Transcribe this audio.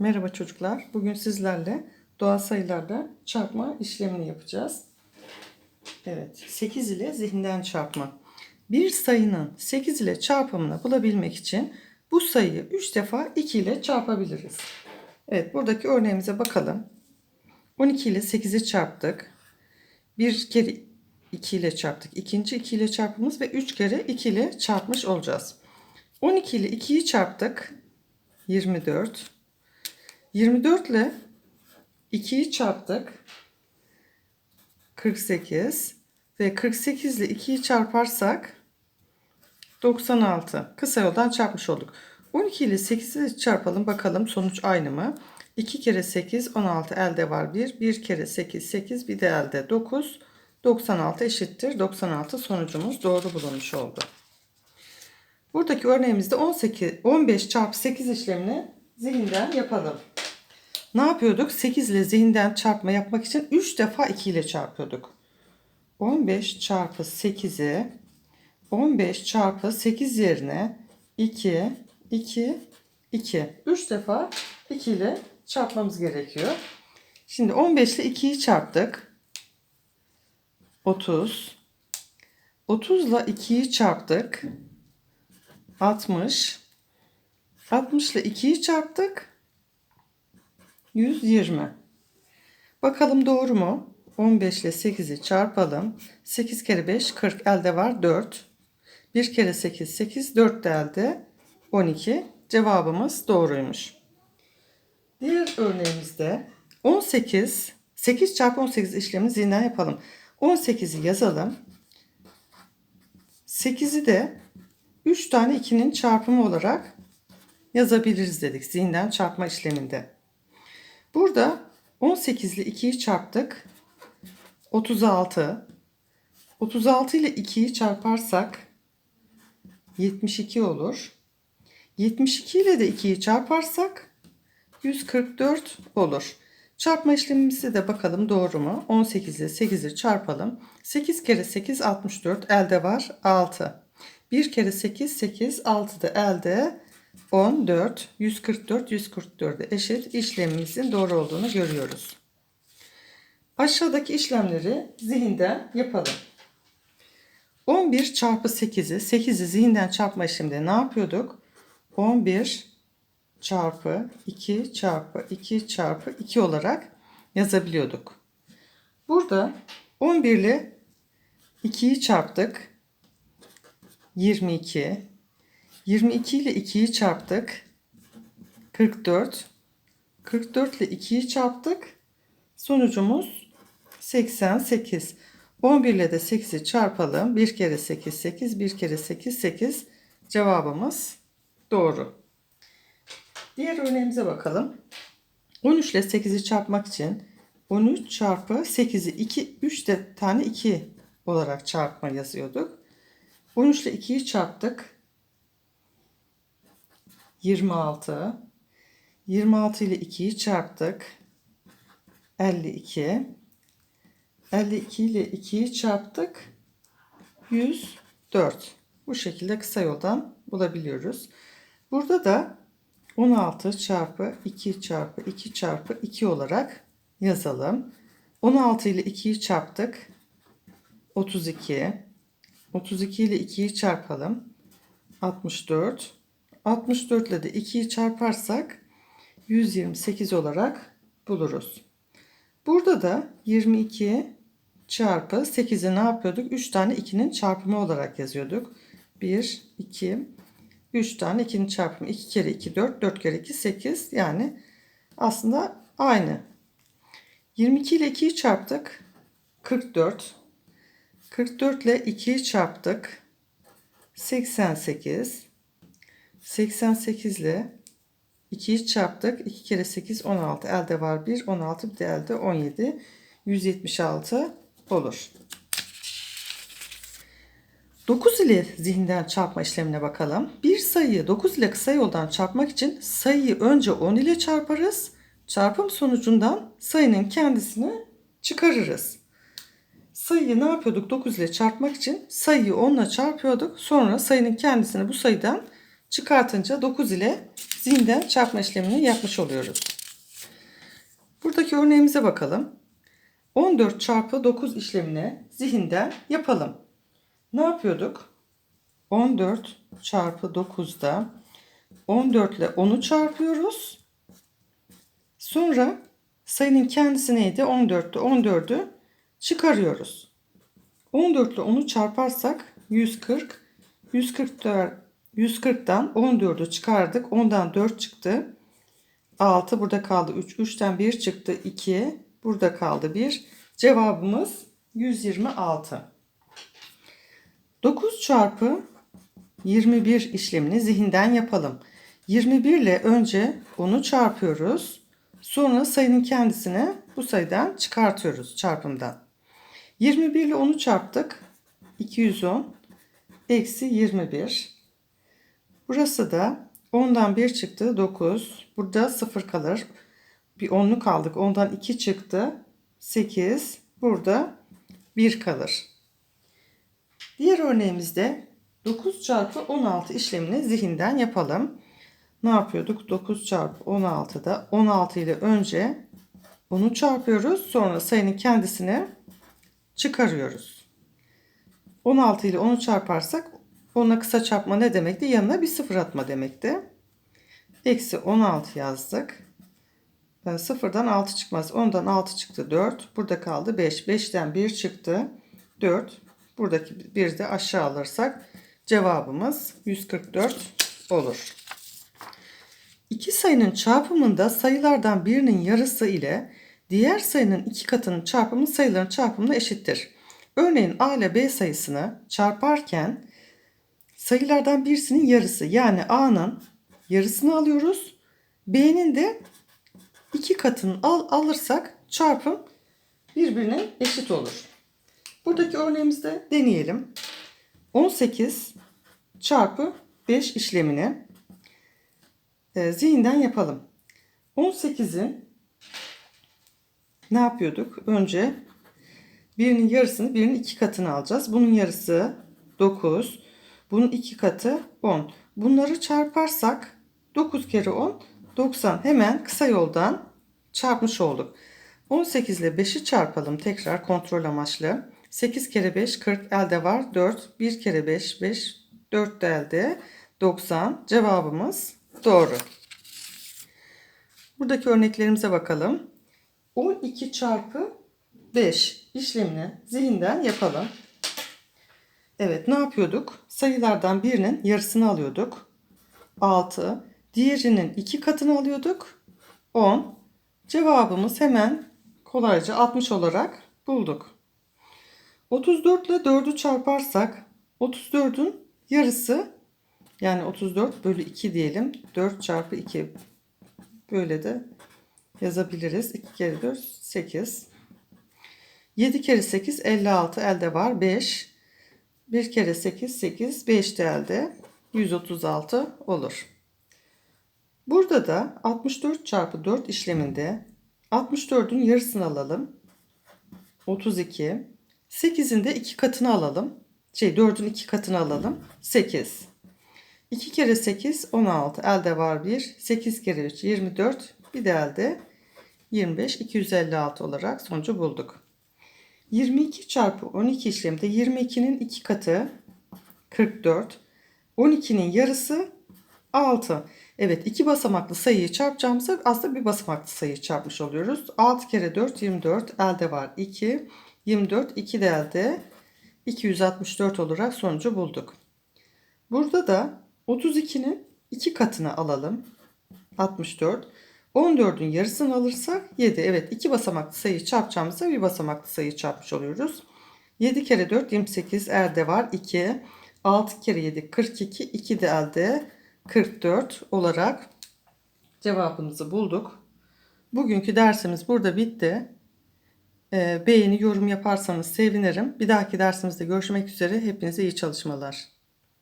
Merhaba çocuklar. Bugün sizlerle doğal sayılarda çarpma işlemini yapacağız. Evet, 8 ile zihinden çarpma. Bir sayının 8 ile çarpımını bulabilmek için bu sayıyı 3 defa 2 ile çarpabiliriz. Evet, buradaki örneğimize bakalım. 12 ile 8'i çarptık. Bir kere 2 ile çarptık. İkinci 2 ile çarpımız ve 3 kere 2 ile çarpmış olacağız. 12 ile 2'yi çarptık. 24. 24 ile 2'yi çarptık. 48 ve 48 ile 2'yi çarparsak 96. Kısa yoldan çarpmış olduk. 12 ile 8'i çarpalım bakalım sonuç aynı mı? 2 kere 8 16 elde var 1. 1 kere 8 8 bir de elde 9. 96 eşittir. 96 sonucumuz doğru bulunmuş oldu. Buradaki örneğimizde 18, 15 çarpı 8 işlemini zihinden yapalım. Ne yapıyorduk? 8 ile zihinden çarpma yapmak için 3 defa 2 ile çarpıyorduk. 15 çarpı 8'i 15 çarpı 8 yerine 2, 2, 2. 3 defa 2 ile çarpmamız gerekiyor. Şimdi 15 ile 2'yi çarptık. 30. 30 ile 2'yi çarptık. 60. 60 ile 2'yi çarptık. 120. Bakalım doğru mu? 15 ile 8'i çarpalım. 8 kere 5 40 elde var 4. 1 kere 8 8 4 de elde 12. Cevabımız doğruymuş. Diğer örneğimizde 18 8 çarpı 18 işlemini zihinden yapalım. 18'i yazalım. 8'i de 3 tane 2'nin çarpımı olarak yazabiliriz dedik zihinden çarpma işleminde. Burada 18 ile 2'yi çarptık. 36. 36 ile 2'yi çarparsak 72 olur. 72 ile de 2'yi çarparsak 144 olur. Çarpma işlemimize de bakalım doğru mu? 18 ile 8'i çarpalım. 8 kere 8 64 elde var 6. 1 kere 8 8 6 da elde 14 144 144'e eşit işlemimizin doğru olduğunu görüyoruz. Aşağıdaki işlemleri zihinden yapalım. 11 çarpı 8'i 8'i zihinden çarpma işleminde ne yapıyorduk? 11 çarpı 2 çarpı 2 çarpı 2 olarak yazabiliyorduk. Burada 11 ile 2'yi çarptık. 22. 22 ile 2'yi çarptık. 44. 44 ile 2'yi çarptık. Sonucumuz 88. 11 ile de 8'i çarpalım. 1 kere 8 8, 1 kere 8 8. Cevabımız doğru. Diğer örneğimize bakalım. 13 ile 8'i çarpmak için 13 çarpı 8'i 2 3 de tane 2 olarak çarpma yazıyorduk. 13 ile 2'yi çarptık. 26. 26 ile 2'yi çarptık. 52. 52 ile 2'yi çarptık. 104. Bu şekilde kısa yoldan bulabiliyoruz. Burada da 16 çarpı 2 çarpı 2 çarpı 2 olarak yazalım. 16 ile 2'yi çarptık. 32. 32 ile 2'yi çarpalım. 64. 64 ile de 2'yi çarparsak 128 olarak buluruz. Burada da 22 çarpı 8'i ne yapıyorduk? 3 tane 2'nin çarpımı olarak yazıyorduk. 1, 2, 3 tane 2'nin çarpımı. 2 kere 2 4, 4 kere 2 8. Yani aslında aynı. 22 ile 2'yi çarptık. 44. 44 ile 2'yi çarptık. 88. 88 ile 2'yi çarptık. 2 kere 8 16. Elde var 1. 16 bir de elde 17. 176 olur. 9 ile zihinden çarpma işlemine bakalım. Bir sayıyı 9 ile kısa yoldan çarpmak için sayıyı önce 10 ile çarparız. Çarpım sonucundan sayının kendisini çıkarırız. Sayıyı ne yapıyorduk 9 ile çarpmak için? Sayıyı 10 ile çarpıyorduk. Sonra sayının kendisini bu sayıdan çıkartınca 9 ile zihinden çarpma işlemini yapmış oluyoruz. Buradaki örneğimize bakalım. 14 çarpı 9 işlemini zihinden yapalım. Ne yapıyorduk? 14 çarpı 9'da 14 ile 10'u çarpıyoruz. Sonra sayının kendisi neydi? 14'tü. 14'ü çıkarıyoruz. 14 ile 10'u çarparsak 140. 144 140'dan 14'ü çıkardık. 10'dan 4 çıktı. 6 burada kaldı 3. 3'ten 1 çıktı 2. Burada kaldı 1. Cevabımız 126. 9 çarpı 21 işlemini zihinden yapalım. 21 ile önce onu çarpıyoruz. Sonra sayının kendisini bu sayıdan çıkartıyoruz çarpımdan. 21 ile onu çarptık. 210 eksi 21. Burası da 10'dan 1 çıktı 9. Burada 0 kalır. Bir 10'luk aldık. Ondan 2 çıktı. 8. Burada 1 kalır. Diğer örneğimizde 9 çarpı 16 işlemini zihinden yapalım. Ne yapıyorduk? 9 çarpı 16'da 16 ile önce onu çarpıyoruz. Sonra sayının kendisini çıkarıyoruz. 16 ile onu çarparsak ona kısa çarpma ne demekti? Yanına bir sıfır atma demekti. Eksi 16 yazdık. Yani sıfırdan 6 çıkmaz. 10'dan 6 çıktı 4. Burada kaldı 5. 5'ten 1 çıktı 4. Buradaki bir de aşağı alırsak cevabımız 144 olur. İki sayının çarpımında sayılardan birinin yarısı ile diğer sayının iki katının çarpımı sayıların çarpımına eşittir. Örneğin A ile B sayısını çarparken sayılardan birisinin yarısı yani A'nın yarısını alıyoruz. B'nin de iki katını al, alırsak çarpım birbirine eşit olur. Buradaki örneğimizde deneyelim. 18 çarpı 5 işlemini e, zihinden yapalım. 18'in ne yapıyorduk? Önce birinin yarısını birinin iki katını alacağız. Bunun yarısı 9. Bunun iki katı 10. Bunları çarparsak 9 kere 10 90. Hemen kısa yoldan çarpmış olduk. 18 ile 5'i çarpalım tekrar kontrol amaçlı. 8 kere 5 40 elde var 4. 1 kere 5 5 4 de elde 90. Cevabımız doğru. Buradaki örneklerimize bakalım. 12 çarpı 5 işlemini zihinden yapalım. Evet ne yapıyorduk? Sayılardan birinin yarısını alıyorduk. 6. Diğerinin iki katını alıyorduk. 10. Cevabımız hemen kolayca 60 olarak bulduk. 34 ile 4'ü çarparsak 34'ün yarısı yani 34 bölü 2 diyelim. 4 çarpı 2 böyle de yazabiliriz. 2 kere 4 8. 7 kere 8 56 elde var 5. 1 kere 8 8 5 de elde 136 olur. Burada da 64 çarpı 4 işleminde 64'ün yarısını alalım. 32. 8'in de 2 katını alalım. Şey 4'ün 2 katını alalım. 8. 2 kere 8 16. Elde var 1. 8 kere 3 24. Bir de elde 25 256 olarak sonucu bulduk. 22 çarpı 12 işleminde 22'nin 2 katı 44. 12'nin yarısı 6. Evet iki basamaklı sayıyı çarpacağımızda aslında bir basamaklı sayıyı çarpmış oluyoruz. 6 kere 4 24 elde var 2. 24 2 de elde 264 olarak sonucu bulduk. Burada da 32'nin 2 katını alalım. 64. 14'ün yarısını alırsak 7. Evet iki basamaklı sayıyı çarpacağımızda bir basamaklı sayıyı çarpmış oluyoruz. 7 kere 4 28 elde var 2. 6 kere 7 42 2 de elde 44 olarak cevabımızı bulduk. Bugünkü dersimiz burada bitti. Ee, beğeni, yorum yaparsanız sevinirim. Bir dahaki dersimizde görüşmek üzere. Hepinize iyi çalışmalar.